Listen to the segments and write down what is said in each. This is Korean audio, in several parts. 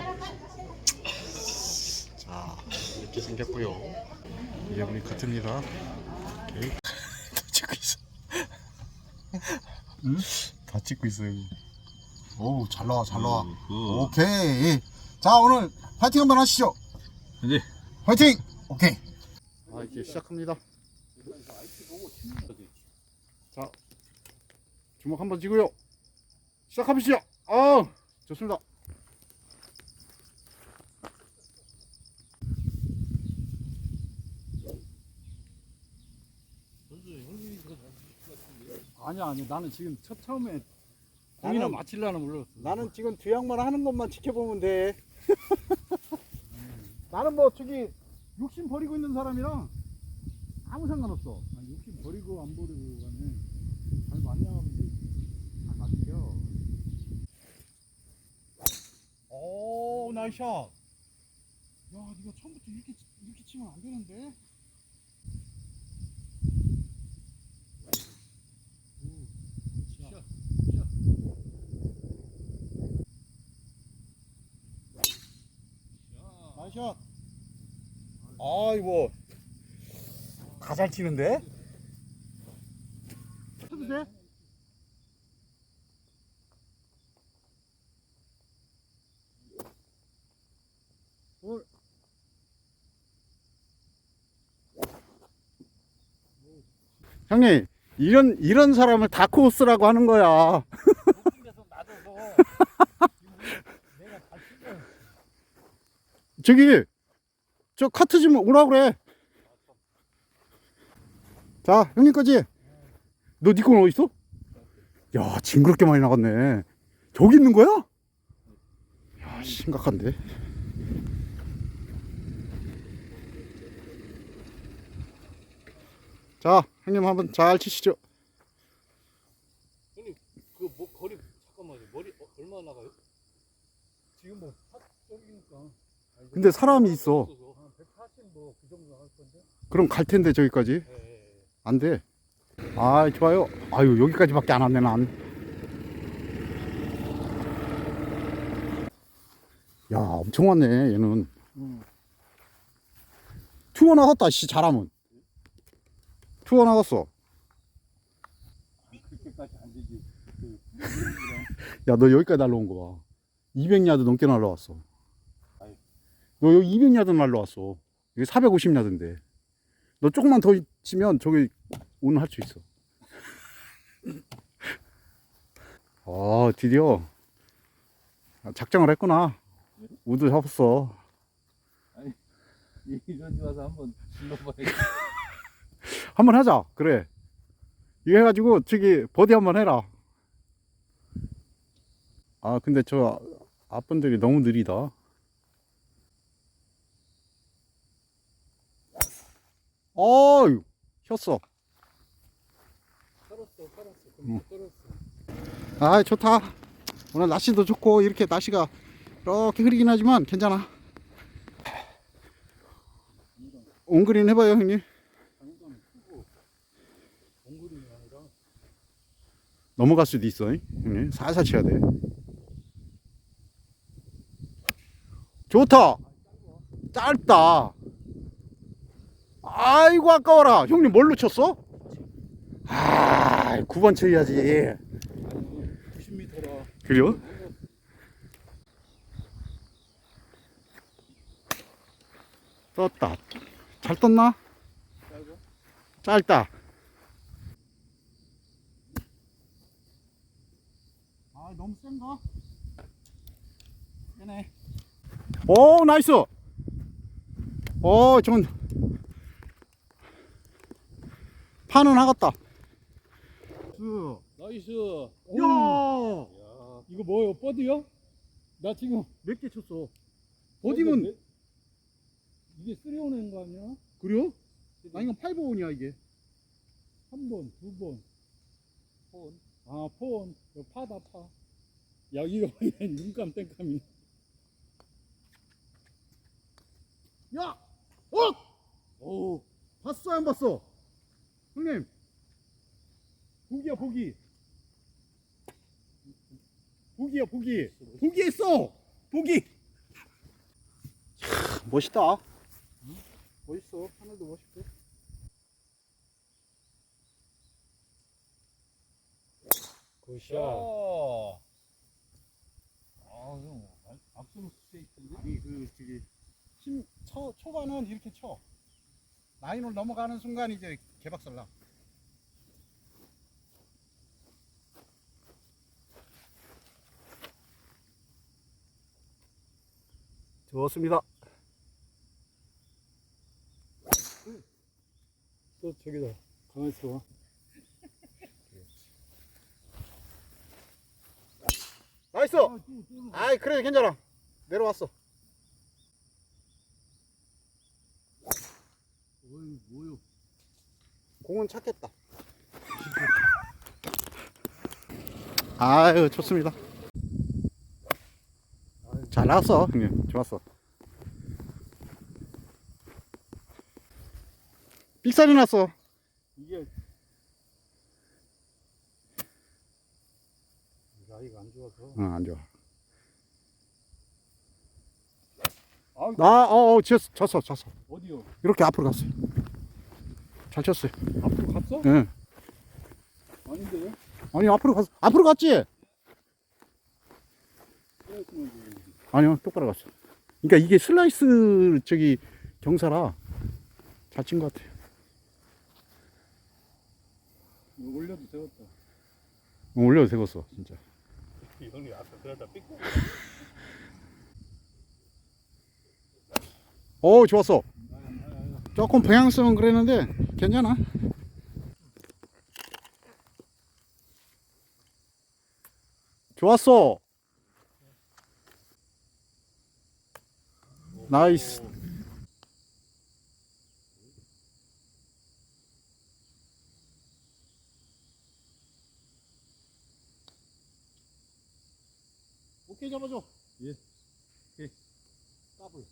시작합니다. 자, 이렇게 생겼고요. 이게 우리 커트입니다. 오케이. 다 찍고 있어. 응? 다 찍고 있어요. 오, 잘 나와, 잘 나와. 음, 굿. 오케이. 자, 오늘 파이팅 한번 하시죠. 네. 파이팅! 오케이. 아, 이제 시작합니다. 자, 주먹 한번 쥐고요. 시작하시죠. 아, 좋습니다. 아니야 아니 나는 지금 첫 처음에 공이나 나는- 맞힐라는 몰랐어 나는 지금 뒤양만 하는 것만 지켜보면 돼. 나는 뭐 저기 욕심 버리고 있는 사람이랑 아무 상관없어 아니, 욕심 버리고 안 버리고 간에 잘 맞냐면 잘 맞혀 오 나이스 샷 야, 니가 처음부터 이렇게, 이렇게 치면 안 되는데? 오, 샷, 샷. 나이스 샷. 아이고. 다 잘 치는데? 해도 돼? 형님, 이런 이런 사람을 다크호스라고 하는 거야. 저기 저 카트 좀 오라 그래. 자, 형님 거지. 너 니건 어디 있어? 야, 징그럽게 많이 나갔네. 저기 있는 거야? 야, 심각한데. 자, 형님 한번 잘 치시죠. 그 뭐, 거리 잠깐만요. 머리 어, 얼마 나가요? 지금 뭐 저기니까. 근데 사람이 있어. 140 뭐 그 정도 나갈 건데. 그럼 갈 텐데 저기까지. 안 돼. 아, 좋아요. 아유, 여기까지밖에 안 왔네, 난. 야, 엄청 왔네, 얘는. 음. 투어 나갔다, 씨, 잘하면. 투어 나갔어. 그렇게까지 안 되지. 야, 너 여기까지 날라온 거 봐. 200야드 넘게 날라왔어. 너 여기 200야드 날라왔어. 여기 450야드인데. 너 조금만 더 치면 저기 오늘 할 수 있어. 아, 드디어 작정을 했구나. 우드 잡았어. 이런 데 와서 한번 불러봐야지. 한번 하자. 그래. 이거 해가지고 저기 버디 한번 해라. 아 근데 저 앞분들이 너무 느리다. 어유 혔어. 살았어, 살았어. 음. 그럼 살았어. 아 좋다. 오늘 날씨도 좋고 이렇게 날씨가 이렇게 흐리긴 하지만 괜찮아. 온그린 해봐요 형님. 넘어갈 수도 있어 형님. 살살 쳐야 돼. 좋다. 짧다. 아이고 아까워라. 형님 뭘로 쳤어? 아, 9번 쳐야지. 90m라. 그래요? 떴다. 잘 떴나? 짧아? 짧다. 아, 너무 센가? 세네. 오, 나이스. 오, 전 판은 하겠다. 수. 나이스. 야, 야. 이거 뭐예요? 버디요? 나 지금 몇 개 쳤어? 버디면 이게 쓰리오는 거 아니야? 그래요? 나 이건 8번이야 이게. 한 번, 두 번. 폰. 아, 폰. 이거 파다, 파. 야, 이거 눈감 땡감이. 야, 어, 오, 봤어 안 봤어? 형님, 보기야 보기. 보기야 보기. 보기 했어. 보기. 멋있다. 멋있어. 하늘도 멋있고. 굿샷. 아, 형, 악성 스테이크인데? 아니 그 저기 심, 초, 초반은 이렇게 쳐. 라인을 넘어가는 순간 이제 개박살나. 좋습니다. 또 저기다. 가만 있어. 나이스. 아. 아이 그래 괜찮아. 내려왔어. 어이, 뭐요? 공은 찾겠다. 아유 좋습니다. 잘 나왔어 형님 좋았어. 삑살이 났어. 이게 라이가 안 좋아서. 응안 좋아. 아, 나 어, 어 쳤어 쳤어 쳤어. 어디요? 이렇게 앞으로 갔어요. 잘 쳤어요. 앞으로 갔어? 예. 아닌데요? 아니 앞으로 갔어. 앞으로 갔지? 아니요 똑바로 갔어. 그러니까 이게 슬라이스 저기 경사라 잘 친 것 같아요. 올려도 되었다. 어, 올려도 되겠어 진짜. 형이 아까 그러다 삐꾸. 오 좋았어. 조금 방향성은 그랬는데 괜찮아. 좋았어. 나이스. 오케이 잡아줘. 예. 오케이. 더블.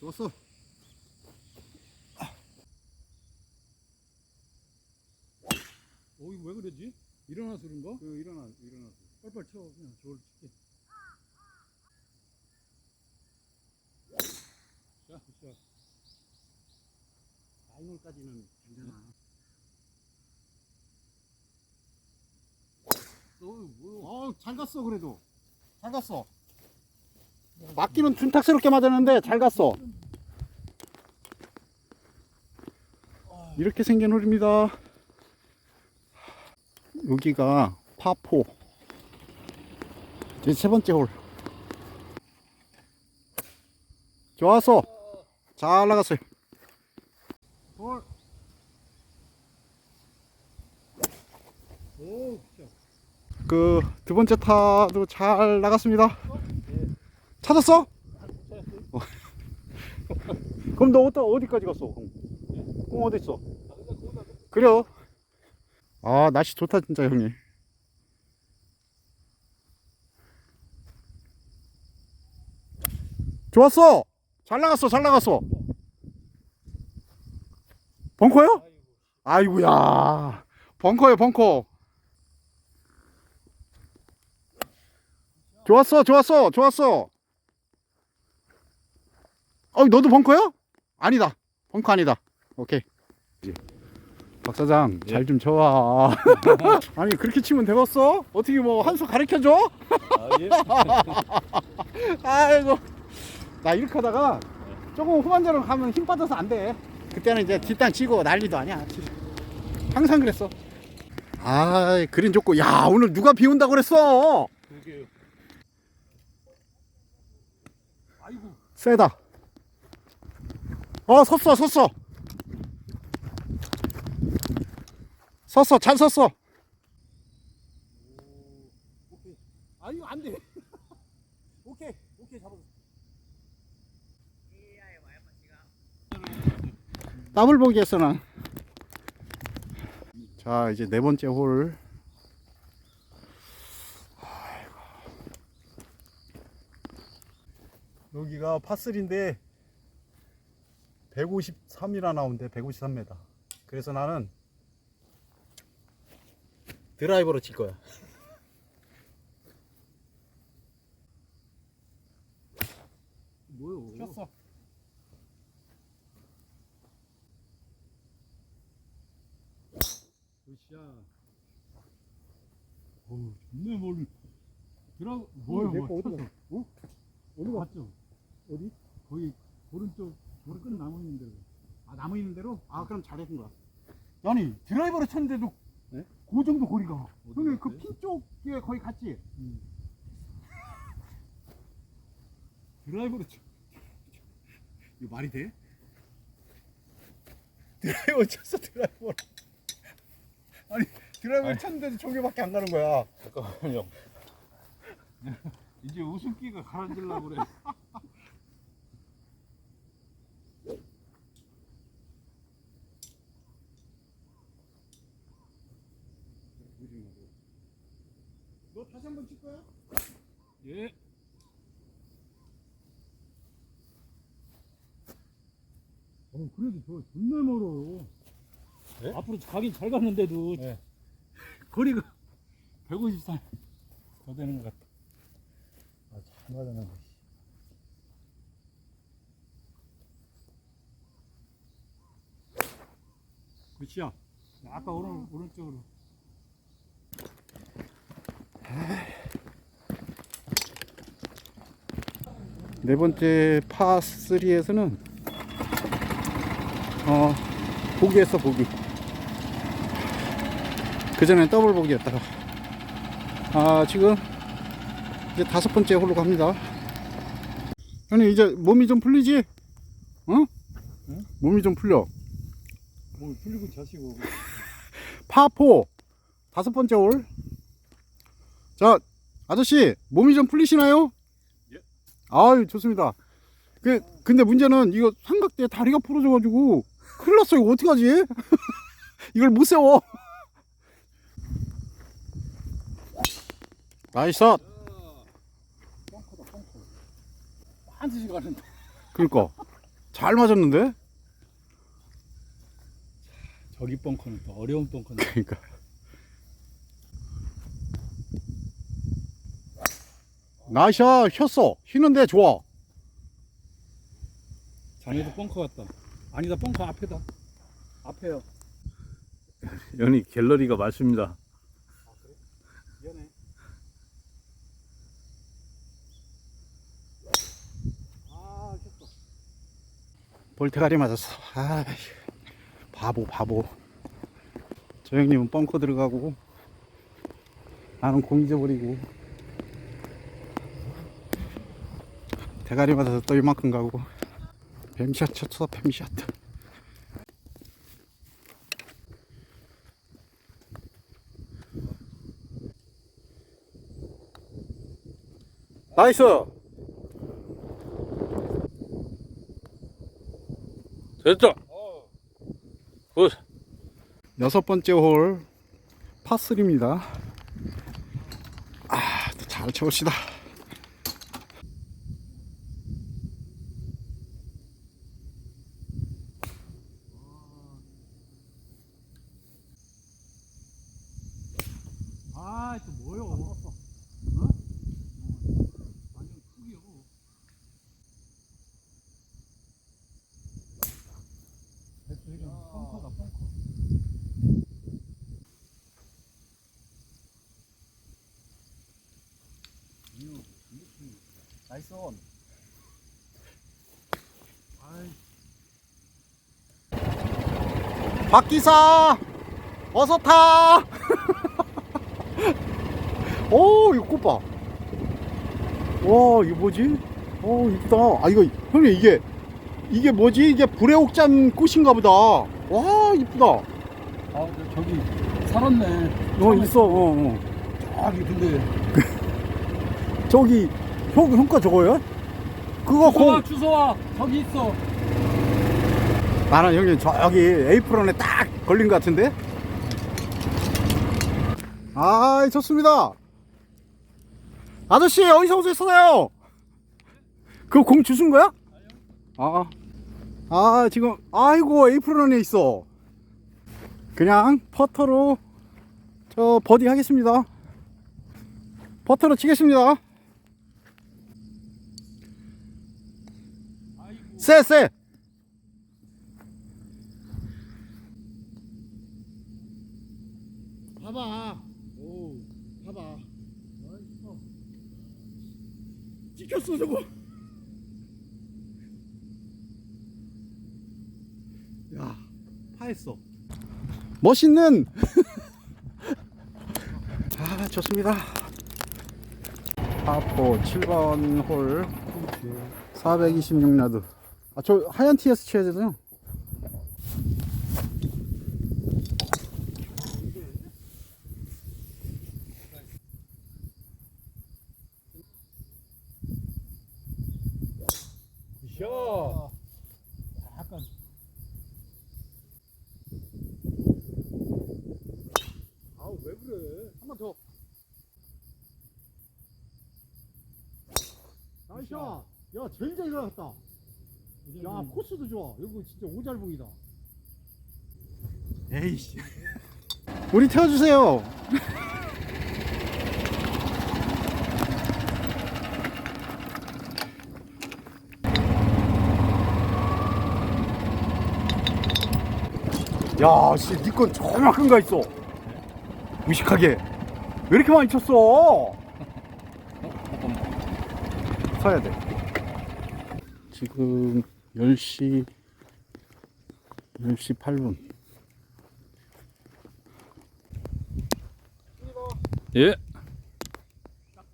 좋았어. 어, 이거 왜 그러지? 일어나서 그런가? 그 일어나 일어나서. 빨빨 쳐. 그냥 저걸 칠게. 자, 자. 라인홀까지는 괜찮아. 어, 뭐야? 어, 잘 갔어 그래도. 잘 갔어. 맞기는 둔탁스럽게 맞았는데 잘 갔어. 이렇게 생긴 홀입니다. 여기가 파4. 이제 세 번째 홀. 좋았어. 잘 나갔어요. 자. 그두 번째 타도 잘 나갔습니다. 찾았어? 어. 그럼 너 어디, 어디까지 갔어? 공, 공 어디 있어? 그래요. 아 날씨 좋다 진짜 형님. 좋았어. 잘 나갔어, 잘 나갔어. 벙커요? 아이고야. 벙커요, 벙커. 좋았어, 좋았어, 좋았어. 어, 너도 벙커야? 아니다. 벙커 아니다. 오케이. 박 사장, 잘좀 쳐와. 아니, 그렇게 치면 되겠어? 어떻게 뭐, 한 수 가르쳐 줘? 아, 예. 아이고. 나 이렇게 하다가 조금 후반전으로 가면 힘 빠져서 안 돼. 그때는 이제 뒷땅 치고 난리도 아니야. 항상 그랬어. 아, 그린 좋고. 야, 오늘 누가 비 온다고 그랬어? 그게요. 아이고. 세다. 어, 섰어, 섰어. 섰어, 잘 섰어. 오케이. 아 이거 안 돼. 오케이. 오케이 잡아줘. 더블 보기 했어, 난. 자, 이제 네 번째 홀. 여기가 파3인데 153이라 나오는데 153m. 그래서 나는 드라이버로 칠 거야. 뭐요? 켰어. 으쌰. 어우, 존나 멀리. 들어, 뭐요? 내거 뭐, 어디 쳤어. 어? 어디? 거기, 오른쪽, 머리 끝 나무 있는 데로. 아 남아 있는 대로? 아 그럼 잘했은 거야. 아니 드라이버로 쳤는데도 네? 그 정도 거리가. 갔어요? 그핀 쪽에 거의 갔지? 음. 드라이버로 쳐. 이거 말이 돼? 드라이버 쳤어 드라이버. 아니 드라이버 쳤는데도 저기밖에 안 가는 거야. 잠깐만요. 이제 웃음기가 가라앉으려고 그래. 너 다시 한 번 칠 거야? 예. 어, 그래도 저 존나 멀어. 네? 앞으로 가긴 잘 갔는데도 네. 거리가 153. 더 되는 것 같다. 아, 잘 맞아나. 그치야. 아까 오른 오른쪽으로. 네 번째 파3에서는 어 보기했어 보기 그전엔 더블 보기였다가 아 지금 이제 다섯 번째 홀로 갑니다 형님 이제 몸이 좀 풀리지? 어? 응? 몸이 좀 풀려 뭐 풀리고 자시고. 파4 다섯 번째 홀. 자, 아저씨, 몸이 좀 풀리시나요? 예. 아유, 좋습니다. 그, 근데 문제는 이거 삼각대 다리가 부러져가지고 큰일 났어. 이거 어떡하지? 이걸 못 세워. 나이스. 반드시 가는데. 그러니까. 잘 맞았는데? 저기 벙커는 더 어려운 벙커네. 그러니까. 나이스 샷. 휘었어. 휘는데 좋아. 자네도 벙커 같다. 아니다, 벙커 앞에다. 앞에요. 연이 갤러리가 많습니다. 미안해. 아 켰어. 볼테가리 맞았어. 아, 바보, 바보. 저 형님은 뻥커 들어가고, 나는 공 잊어버리고, 대가리 맞아서 또 이만큼 가고, 뱀샷 쳤어, 뱀샷. 나이스! 됐다! 굿. 여섯 번째 홀 파3입니다. 아, 또잘 쳐봅시다. 아, 또 뭐요? 어? 완전 크기요. 지금 벙커다, 벙커. 나이스 온. 박기사! 어서 타! 오, 이거 꽃 봐. 와, 이거 뭐지? 어, 이쁘다. 아, 이거, 형님, 이게, 이게 뭐지? 이게 불의옥잔 꽃인가 보다. 와, 이쁘다. 아, 저- 저기 살았네. 어, 있어, 어, 어. 저기 근데 저기, 형, 형과 저거요? 그거 주소와 공, 주소와 저기 있어. 나는 형님, 저기, 에이프런에 딱 걸린 것 같은데? 아, 좋습니다. 아저씨, 어디서 오셨어요? 그거 공 주순 거야? 아, 아 지금 아이고 에이프런에 있어. 그냥 퍼터로 저 버디 하겠습니다. 퍼터로 치겠습니다. 쎄 쎄. 봐봐. 오, 봐봐. 찍혔어 저거. 야, 파했어. 멋있는. 아, 좋습니다. 파포 7번 홀 426야드. 아, 저 하얀 티에서 쳐야 되잖아. 샷. 약간 아우 왜 그래? 한 번 더. 나이스. 야잘 나갔다. 야 코스도 좋아. 여기 진짜 오잘봉이다. 에이씨. 우리 태워주세요. 야, 씨, 니건 정확한 거 있어. 무식하게. 왜 이렇게 많이 쳤어? 서야 돼. 지금 10시, 10시 8분. 예.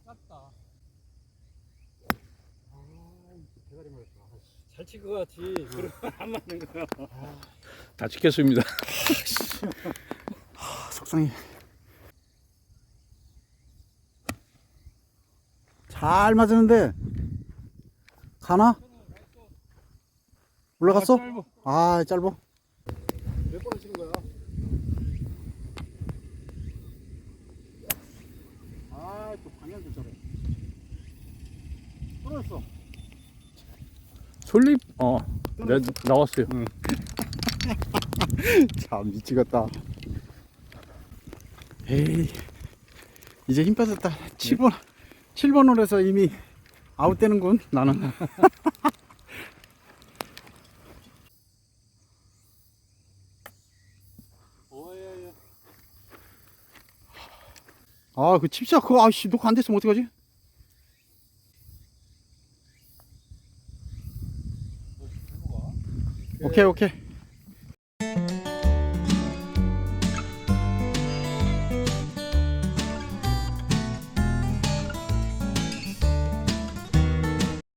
작다. 대가리 맞았다. 잘친것 같지. 그러면 안 맞는 거야. 다 찍겠습니다. 속상해. 잘 맞았는데 가나? 올라갔어? 아 짧아. 몇 번을 치는 거야? 아, 또 방향도 저래. 떨어졌어. 솔립 어 네, 나왔어요. 참 미치겠다. 에이 이제 힘 빠졌다. 7번 7번 홀에서 이미 아웃되는군 나는. 오예예. 아 그 칩샷 그거 아씨 녹화 안 됐으면 어떡하지? 오케이 오케이